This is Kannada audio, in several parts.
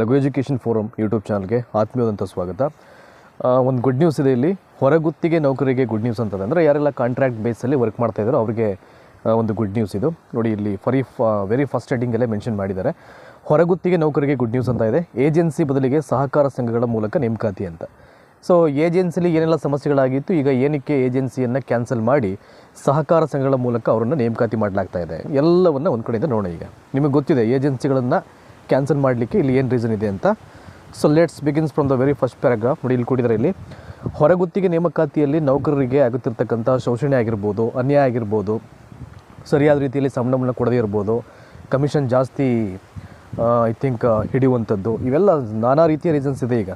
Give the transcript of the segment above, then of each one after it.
ರಘು ಎಜುಕೇಷನ್ ಫೋರಮ್ ಯೂಟ್ಯೂಬ್ ಚಾನಲ್ಗೆ ಆತ್ಮೀಯವಾದಂಥ ಸ್ವಾಗತ. ಒಂದು ಗುಡ್ ನ್ಯೂಸ್ ಇದೆ ಇಲ್ಲಿ. ಹೊರಗುತ್ತಿಗೆ ನೌಕರಿಗೆ ಗುಡ್ ನ್ಯೂಸ್ ಅಂತಂದರೆ, ಅಂದರೆ ಯಾರೆಲ್ಲ ಕಾಂಟ್ರಾಕ್ಟ್ ಬೇಸಲ್ಲಿ ವರ್ಕ್ ಮಾಡ್ತಾ ಇದ್ದಾರೋ ಅವರಿಗೆ ಒಂದು ಗುಡ್ ನ್ಯೂಸ್ ಇದು. ನೋಡಿ ಇಲ್ಲಿ ಫರಿ ವೆರಿ ಫಸ್ಟ್ ಹೆಡಿಂಗಲ್ಲೇ ಮೆನ್ಷನ್ ಮಾಡಿದ್ದಾರೆ. ಹೊರಗುತ್ತಿಗೆ ನೌಕರಿಗೆ ಗುಡ್ ನ್ಯೂಸ್ ಅಂತ ಇದೆ. ಏಜೆನ್ಸಿ ಬದಲಿಗೆ ಸಹಕಾರ ಸಂಘಗಳ ಮೂಲಕ ನೇಮಕಾತಿ ಅಂತ. ಸೊ ಏಜೆನ್ಸಿಲಿ ಏನೆಲ್ಲ ಸಮಸ್ಯೆಗಳಾಗಿತ್ತು, ಈಗ ಏನಕ್ಕೆ ಏಜೆನ್ಸಿಯನ್ನು ಕ್ಯಾನ್ಸಲ್ ಮಾಡಿ ಸಹಕಾರ ಸಂಘಗಳ ಮೂಲಕ ಅವರನ್ನು ನೇಮಕಾತಿ ಮಾಡಲಾಗ್ತಾ ಇದೆ. ಎಲ್ಲವನ್ನು ಒಂದು ಕಡೆಯಿಂದ ನೋಡೋಣ ಈಗ. ನಿಮಗೆ ಗೊತ್ತಿದೆ, ಏಜೆನ್ಸಿಗಳನ್ನು ಕ್ಯಾನ್ಸಲ್ ಮಾಡಲಿಕ್ಕೆ ಇಲ್ಲಿ ಏನು ರೀಸನ್ ಇದೆ ಅಂತ? So let's begins from the very first paragraph ನೋಡಿ, ಇಲ್ಲಿ ಕೊಟ್ಟಿದ್ದಾರೆ ಇಲ್ಲಿ. ಹೊರಗುತ್ತಿಗೆ ನೇಮಕಾತಿಯಲ್ಲಿ ನೌಕರರಿಗೆ ಆಗುತ್ತಿರ್ತಕ್ಕಂಥ ಶೋಷಣೆ ಆಗಿರ್ಬೋದು, ಅನ್ಯಾಯ ಆಗಿರ್ಬೋದು, ಸರಿಯಾದ ರೀತಿಯಲ್ಲಿ ಸಂಬಳವನ್ನು ಕೊಡದೇ ಇರ್ಬೋದು ಕಮಿಷನ್ ಜಾಸ್ತಿ ಐ ಥಿಂಕ್ ಹಿಡಿಯುವಂಥದ್ದು, ಇವೆಲ್ಲ ನಾನಾ ರೀತಿಯ ರೀಸನ್ಸ್ ಇದೆ ಈಗ.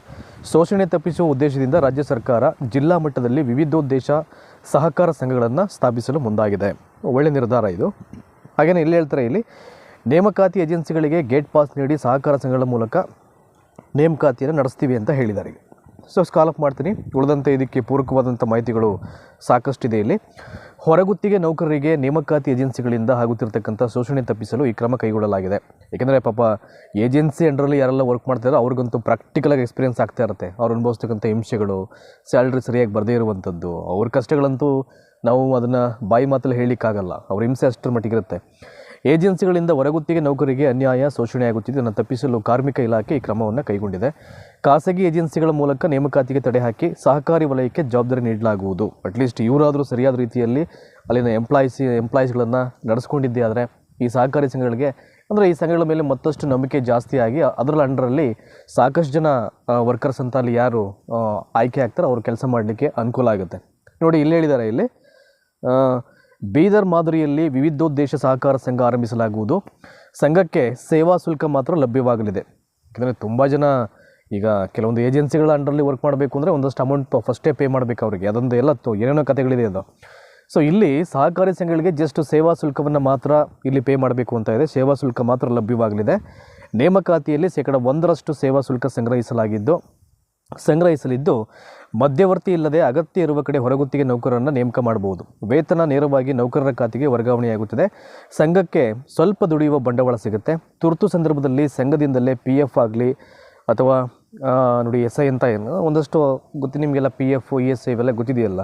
ಶೋಷಣೆ ತಪ್ಪಿಸುವ ಉದ್ದೇಶದಿಂದ ರಾಜ್ಯ ಸರ್ಕಾರ ಜಿಲ್ಲಾ ಮಟ್ಟದಲ್ಲಿ ವಿವಿಧೋದ್ದೇಶ ಸಹಕಾರ ಸಂಘಗಳನ್ನು ಸ್ಥಾಪಿಸಲು ಮುಂದಾಗಿದೆ. ಒಳ್ಳೆಯ ನಿರ್ಧಾರ ಇದು. ಹಾಗೆಯೇ ಇಲ್ಲಿ ಹೇಳ್ತಾರೆ ಇಲ್ಲಿ ನೇಮಕಾತಿ ಏಜೆನ್ಸಿಗಳಿಗೆ ಗೇಟ್ ಪಾಸ್ ನೀಡಿ ಸಹಕಾರ ಸಂಘಗಳ ಮೂಲಕ ನೇಮಕಾತಿಯನ್ನು ನಡೆಸ್ತೀವಿ ಅಂತ ಹೇಳಿದ್ದಾರೆ. ಸೊ ಸ್ಕಾಲಪ್ ಮಾಡ್ತೀನಿ. ಉಳಿದಂತೆ ಇದಕ್ಕೆ ಪೂರಕವಾದಂಥ ಮಾಹಿತಿಗಳು ಸಾಕಷ್ಟಿದೆ ಇಲ್ಲಿ. ಹೊರಗುತ್ತಿಗೆ ನೌಕರರಿಗೆ ನೇಮಕಾತಿ ಏಜೆನ್ಸಿಗಳಿಂದ ಆಗುತ್ತಿರತಕ್ಕಂಥ ಶೋಷಣೆ ತಪ್ಪಿಸಲು ಈ ಕ್ರಮ ಕೈಗೊಳ್ಳಲಾಗಿದೆ. ಏಕೆಂದರೆ ಪಾಪ ಏಜೆನ್ಸಿ ಅಂಡರಲ್ಲಿ ಯಾರೆಲ್ಲ ವರ್ಕ್ ಮಾಡ್ತಾರೋ ಅವ್ರಿಗಂತೂ ಪ್ರಾಕ್ಟಿಕಲಾಗಿ ಎಕ್ಸ್ಪೀರಿಯನ್ಸ್ ಆಗ್ತಾ ಇರುತ್ತೆ. ಅವ್ರು ಅನುಭವಿಸ್ತಕ್ಕಂಥ ಹಿಂಸೆಗಳು ಸ್ಯಾಲ್ರಿ ಸರಿಯಾಗಿ ಬರದೇ ಇರುವಂಥದ್ದು, ಅವ್ರ ಕಷ್ಟಗಳಂತೂ ನಾವು ಅದನ್ನು ಬಾಯಿ ಮಾತಲ್ಲಿ ಹೇಳಲಿಕ್ಕಾಗಲ್ಲ. ಅವ್ರ ಹಿಂಸೆ ಅಷ್ಟರ ಮಟ್ಟಿಗಿರುತ್ತೆ ಏಜೆನ್ಸಿಗಳಿಂದ ಹೊರಗುತ್ತಿಗೆ ನೌಕರಿಗೆ ಅನ್ಯಾಯ, ಶೋಷಣೆ ಆಗುತ್ತಿದೆ. ಇದನ್ನು ತಪ್ಪಿಸಲು ಕಾರ್ಮಿಕ ಇಲಾಖೆ ಈ ಕ್ರಮವನ್ನು ಕೈಗೊಂಡಿದೆ. ಖಾಸಗಿ ಏಜೆನ್ಸಿಗಳ ಮೂಲಕ ನೇಮಕಾತಿಗೆ ತಡೆ ಹಾಕಿ ಸಹಕಾರಿ ವಲಯಕ್ಕೆ ಜವಾಬ್ದಾರಿ ನೀಡಲಾಗುವುದು. ಅಟ್ಲೀಸ್ಟ್ ಇವರಾದರೂ ಸರಿಯಾದ ರೀತಿಯಲ್ಲಿ ಅಲ್ಲಿನ ಎಂಪ್ಲಾಯ್ಸಿ ಎಂಪ್ಲಾಯೀಸ್ಗಳನ್ನು ನಡೆಸ್ಕೊಂಡಿದ್ದೆ ಆದರೆ ಈ ಸಹಕಾರಿ ಸಂಘಗಳಿಗೆ, ಅಂದರೆ ಈ ಸಂಘಗಳ ಮೇಲೆ ಮತ್ತಷ್ಟು ನಂಬಿಕೆ ಜಾಸ್ತಿಯಾಗಿ ಅದರ ಅಂಡರಲ್ಲಿ ಸಾಕಷ್ಟು ಜನ ವರ್ಕರ್ಸ್ ಅಂತ ಅಲ್ಲಿ ಯಾರು ಆಯ್ಕೆ ಆಗ್ತಾರೆ ಅವರು ಕೆಲಸ ಮಾಡಲಿಕ್ಕೆ ಅನುಕೂಲ ಆಗುತ್ತೆ. ನೋಡಿ, ಇಲ್ಲಿ ಹೇಳಿದ್ದಾರೆ ಇಲ್ಲಿ ಬೀದರ್ ಮಾದರಿಯಲ್ಲಿ ವಿವಿಧೋದ್ದೇಶ ಸಹಕಾರ ಸಂಘ ಆರಂಭಿಸಲಾಗುವುದು. ಸಂಘಕ್ಕೆ ಸೇವಾ ಶುಲ್ಕ ಮಾತ್ರ ಲಭ್ಯವಾಗಲಿದೆ. ಯಾಕೆಂದರೆ ತುಂಬ ಜನ ಈಗ ಕೆಲವೊಂದು ಏಜೆನ್ಸಿಗಳ ಅಂಡರಲ್ಲಿ ವರ್ಕ್ ಮಾಡಬೇಕು ಅಂದರೆ ಒಂದಷ್ಟು ಅಮೌಂಟ್ ಫಸ್ಟೇ ಪೇ ಮಾಡಬೇಕು ಅವರಿಗೆ. ಅದೊಂದು ಎಲ್ಲ ಏನೇನೋ ಕಥೆಗಳಿದೆ ಅದು. ಸೊ ಇಲ್ಲಿ ಸಹಕಾರಿ ಸಂಘಗಳಿಗೆ ಜಸ್ಟ್ ಸೇವಾ ಶುಲ್ಕವನ್ನು ಮಾತ್ರ ಇಲ್ಲಿ ಪೇ ಮಾಡಬೇಕು ಅಂತ ಇದೆ. ಸೇವಾ ಶುಲ್ಕ ಮಾತ್ರ ಲಭ್ಯವಾಗಲಿದೆ. ನೇಮಕಾತಿಯಲ್ಲಿ ಶೇಕಡ ಒಂದರಷ್ಟು ಸೇವಾ ಶುಲ್ಕ ಸಂಗ್ರಹಿಸಲಾಗಿದ್ದು ಸಂಗ್ರಹಿಸಲಿದ್ದು, ಮಧ್ಯವರ್ತಿ ಇಲ್ಲದೆ ಅಗತ್ಯ ಇರುವ ಕಡೆ ಹೊರಗುತ್ತಿಗೆ ನೌಕರರನ್ನು ನೇಮಕ ಮಾಡಬಹುದು. ವೇತನ ನೇರವಾಗಿ ನೌಕರರ ಖಾತೆಗೆ ವರ್ಗಾವಣೆಯಾಗುತ್ತದೆ. ಸಂಘಕ್ಕೆ ಸ್ವಲ್ಪ ದುಡಿಯುವ ಬಂಡವಾಳ ಸಿಗುತ್ತೆ. ತುರ್ತು ಸಂದರ್ಭದಲ್ಲಿ ಸಂಘದಿಂದಲೇ ಪಿ ಎಫ್ ಆಗಲಿ ಅಥವಾ ನೋಡಿ ಎಸ್ ಐ ಅಂತ ಏನು, ಒಂದಷ್ಟು ಗೊತ್ತಿ ನಿಮಗೆಲ್ಲ P F E S I ಇವೆಲ್ಲ ಗೊತ್ತಿದೆಯಲ್ಲ.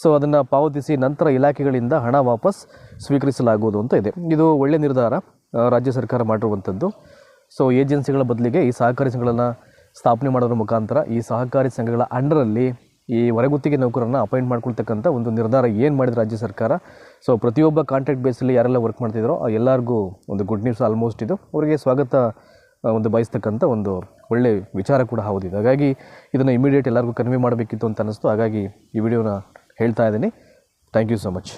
ಸೊ ಅದನ್ನು ಪಾವತಿಸಿ ನಂತರ ಇಲಾಖೆಗಳಿಂದ ಹಣ ವಾಪಸ್ ಸ್ವೀಕರಿಸಲಾಗುವುದು ಅಂತ ಇದೆ. ಇದು ಒಳ್ಳೆಯ ನಿರ್ಧಾರ ರಾಜ್ಯ ಸರ್ಕಾರ ಮಾಡಿರುವಂಥದ್ದು. ಸೊ ಏಜೆನ್ಸಿಗಳ ಬದಲಿಗೆ ಈ ಸಹಕಾರಿ ಸಂಘಗಳನ್ನು ಸ್ಥಾಪನೆ ಮಾಡೋದ್ರ ಮುಖಾಂತರ ಈ ಸಹಕಾರಿ ಸಂಘಗಳ ಅಂಡರಲ್ಲಿ ಈ ಹೊರಗುತ್ತಿಗೆ ನೌಕರರನ್ನು ಅಪಾಯಿಂಟ್ ಮಾಡ್ಕೊಳ್ತಕ್ಕಂಥ ಒಂದು ನಿರ್ಧಾರ ಏನು ಮಾಡಿದ ರಾಜ್ಯ ಸರ್ಕಾರ. ಸೊ ಪ್ರತಿಯೊಬ್ಬ ಕಾಂಟ್ರಾಕ್ಟ್ ಬೇಸಲ್ಲಿ ಯಾರೆಲ್ಲ ವರ್ಕ್ ಮಾಡ್ತಿದ್ರೋ ಎಲ್ಲರಿಗೂ ಒಂದು ಗುಡ್ ನ್ಯೂಸ್ ಆಲ್ಮೋಸ್ಟ್ ಇದು. ಅವರಿಗೆ ಸ್ವಾಗತ ಒಂದು ಬಯಸ್ತಕ್ಕಂಥ ಒಂದು ಒಳ್ಳೆ ವಿಚಾರ ಕೂಡ ಹೌದಿದೆ ಹಾಗಾಗಿ ಇದನ್ನು ಇಮಿಡಿಯೇಟ್ ಎಲ್ಲರಿಗೂ ಕನ್ವೆ ಮಾಡಬೇಕಿತ್ತು ಅಂತ ಅನ್ನಿಸ್ತು ಹಾಗಾಗಿ ಈ ವಿಡಿಯೋನ ಹೇಳ್ತಾ ಇದ್ದೀನಿ. Thank you so much